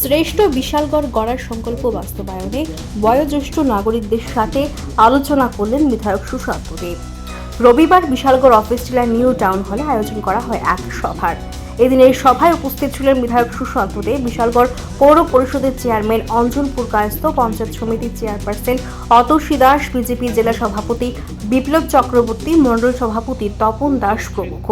শ্রেষ্ঠ বিশালগড় গড়ার সংকল্প বাস্তবায়নে বয়োজ্যেষ্ঠ নাগরিকদের সাথে আলোচনা করলেন বিধায়ক সুশান্ত দেব। রবিবার বিশালগড় অফিস জেলার নিউ টাউন হলে আয়োজন করা হয় এক সভার। এদিন এই সভায় উপস্থিত ছিলেন বিধায়ক সুশান্ত দেব, বিশালগড় পৌর পরিষদের চেয়ারম্যান অঞ্জন পুরকায়স্ত পঞ্চায়েত সমিতির চেয়ারপারসন অতসী দাস, বিজেপি জেলা সভাপতি বিপ্লব চক্রবর্তী মণ্ডল সভাপতি তপন দাস প্রমুখ।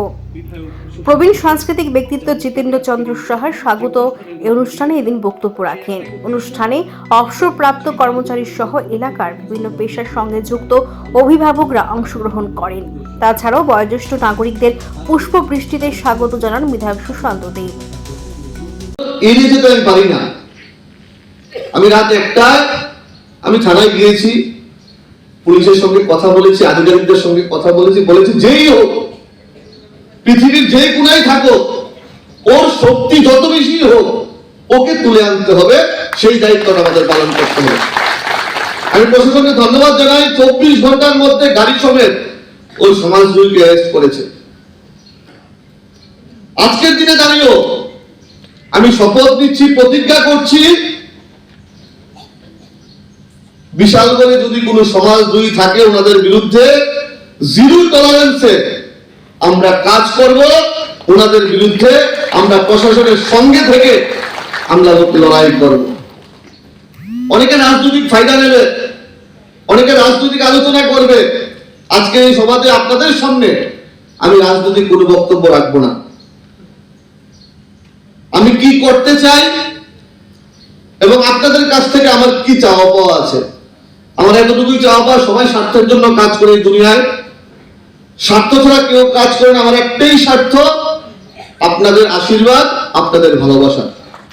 প্রবীণ সাংস্কৃতিক ব্যক্তিত্ব জিতেন্দ্র চন্দ্র সাহার স্বাগত এই অনুষ্ঠানে এদিন বক্তব্য রাখেন। অনুষ্ঠানে অবসরপ্রাপ্ত কর্মচারী সহ এলাকার বিভিন্ন পেশার সঙ্গে যুক্ত অভিভাবকরা অংশগ্রহণ করেন। তাছাড়াও বয়োজ্যেষ্ঠ নাগরিকদের পুষ্পবৃষ্টিতে স্বাগত জানান বিধায়ক সুশান্ত দেব আমি রাত একটায় আমি থানায় গিয়েছি, পুলিশের সঙ্গে কথা বলেছি, আধিকারিকদের সঙ্গে কথা বলেছি বলেছি যেই হোক পৃথিবীর যে কোনায় থাকো ওর শক্তি যত বেশি হোক, ওকে তুলে আনতে হবে, সেই দায়িত্বটা আমাদের পালন করতে হবে। আমি প্রশাসনকে ধন্যবাদ জানাই, চব্বিশ ঘণ্টার মধ্যে গাড়ি সমেত ওই সমাজগুলিকে অ্যারেস্ট করেছে। আজকের দিনে দাঁড়িয়েও আমি শপথ নিচ্ছি, প্রতিজ্ঞা করছি, বিশাল করে যদি কোনো সমাজ দুই থাকে ওনাদের বিরুদ্ধে জিরো টলারেন্সে আমরা কাজ করব, ওনাদের বিরুদ্ধে আমরা প্রশাসনের সঙ্গে থেকে আমরা লড়াই করব। অনেকে রাজনৈতিক ফায়দা নেবে, অনেকে রাজনৈতিক আলোচনা করবে। আজকে এই সভাতে আপনাদের সামনে আমি রাজনৈতিক কোনো বক্তব্য রাখব না। আমি কি করতে চাই এবং আপনাদের কাছ থেকে আমার কি চাওয়া পাওয়া আছে? আমার এতটুকুই চাওয়া পাওয়া সবাই স্বার্থের জন্য কাজ করে দুনিয়ায়। স্বার্থ ছাড়া কেউ কাজ করে না, আমার একটাই স্বার্থ, আপনাদের আশীর্বাদ, আপনাদের ভালোবাসা।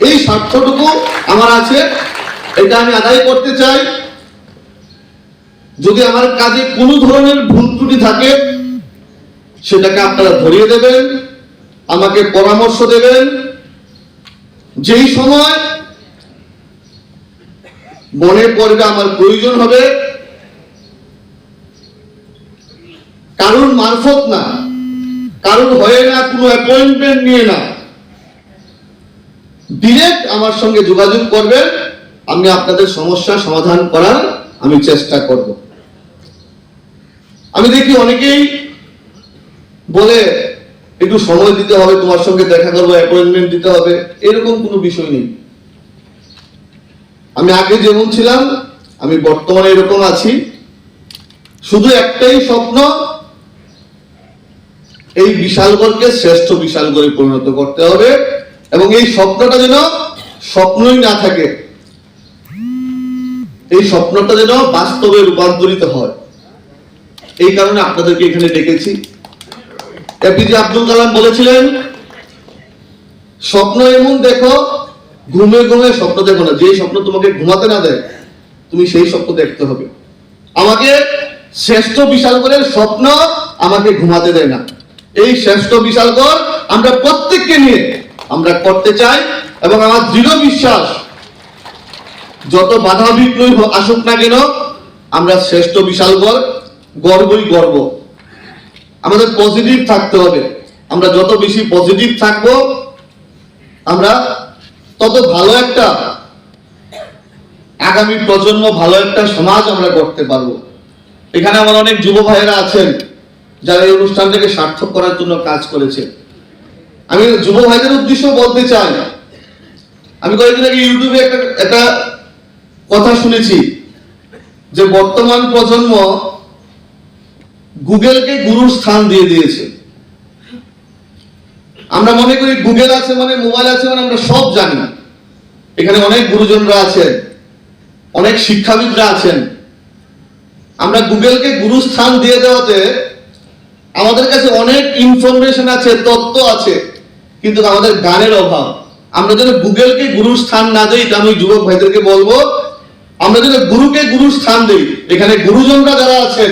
এই স্বার্থটুকু আমার আছে, এটা আমি আদায় করতে চাই। যদি আমার কাজে কোনো ধরনের ভুল ত্রুটি থাকে, সেটাকে আপনারা ধরিয়ে দেবেন, আমাকে পরামর্শ দেবেন। যেই সময় মনে পড়বে আমার প্রয়োজন হবে কারুর মারফত না। কারুর হয়ে না, কোনো অ্যাপয়েন্টমেন্ট নিয়ে না। ডিরেক্ট আমার সঙ্গে যোগাযোগ করবেন, আমি আপনাদের সমস্যা সমাধান করার আমি চেষ্টা করব। আমি দেখি অনেকেই বলে, একটু সময় দিতে হবে, তোমার সঙ্গে দেখা করব অ্যাপয়েন্টমেন্ট দিতে হবে। এরকম কোনো বিষয় নেই। আমি আগে যেমন ছিলাম, আমি বর্তমানে এরকম আছি। শুধু একটাই স্বপ্ন এই বিশালগড়কে শ্রেষ্ঠ বিশালগড়ে পরিণত করতে হবে এবং এই স্বপ্নটা যেন স্বপ্নই না থাকে, এই স্বপ্নটা যেন বাস্তবে রূপান্তরিত হয়। এই কারণে আপনাদেরকে এখানে ডেকেছি। এপিজে আব্দুল কালাম বলেছিলেন, স্বপ্ন এমন দেখো, ঘুমে ঘুমে স্বপ্ন দেখো না। যে স্বপ্ন তোমাকে ঘুমাতে না দেয়, তুমি সেই স্বপ্ন দেখতে হবে। আমাকে শ্রেষ্ঠ বিশাল করে স্বপ্ন আমাকে ঘুমাতে দেয় না। এই শ্রেষ্ঠ বিশালগড় আমরা প্রত্যেককে নিয়ে আমরা করতে চাই এবং আমার দৃঢ় বিশ্বাস, যত বাধা বিঘ্নই আসুক না কেন, আমরা শ্রেষ্ঠ বিশালগড় গর্বই গর্ব। আমাদের পজিটিভ থাকতে হবে। আমরা যত বেশি পজিটিভ থাকব, আমরা তত ভালো একটা আগামী প্রজন্ম, ভালো একটা সমাজ আমরা করতে পারব। এখানে আমার অনেক যুব ভাইয়েরা আছেন। যারা এই অনুষ্ঠানটাকে সার্থক করার জন্য কাজ করেছে। আমি যুব ভাইদের উদ্দেশ্য বলতে চাই, আমি কয়েকদিন আগে ইউটিউবে একটা একটা কথা শুনেছি যে বর্তমান প্রজন্ম গুগলকে গুরুর স্থান দিয়ে দিয়েছে। আমরা মনে করি গুগল আছে মানে মোবাইল আছে মানে আমরা সব জানি। না এখানে অনেক গুরুজনরা আছেন, অনেক শিক্ষাবিদরা আছেন। আমরা গুগলকে গুরু স্থান দিয়ে দেওয়াতে আমাদের কাছে অনেক ইনফরমেশন আছে তত্ত্ব আছে, কিন্তু আমাদের গানের অভাব। আমরা যেন গুগলকে গুরু স্থান না দেই তা আমি যুবক ভাইদেরকে বলব, আমরা যেন গুরুকে গুরু স্থান দিই, এখানে গুরুজনরা যারা আছেন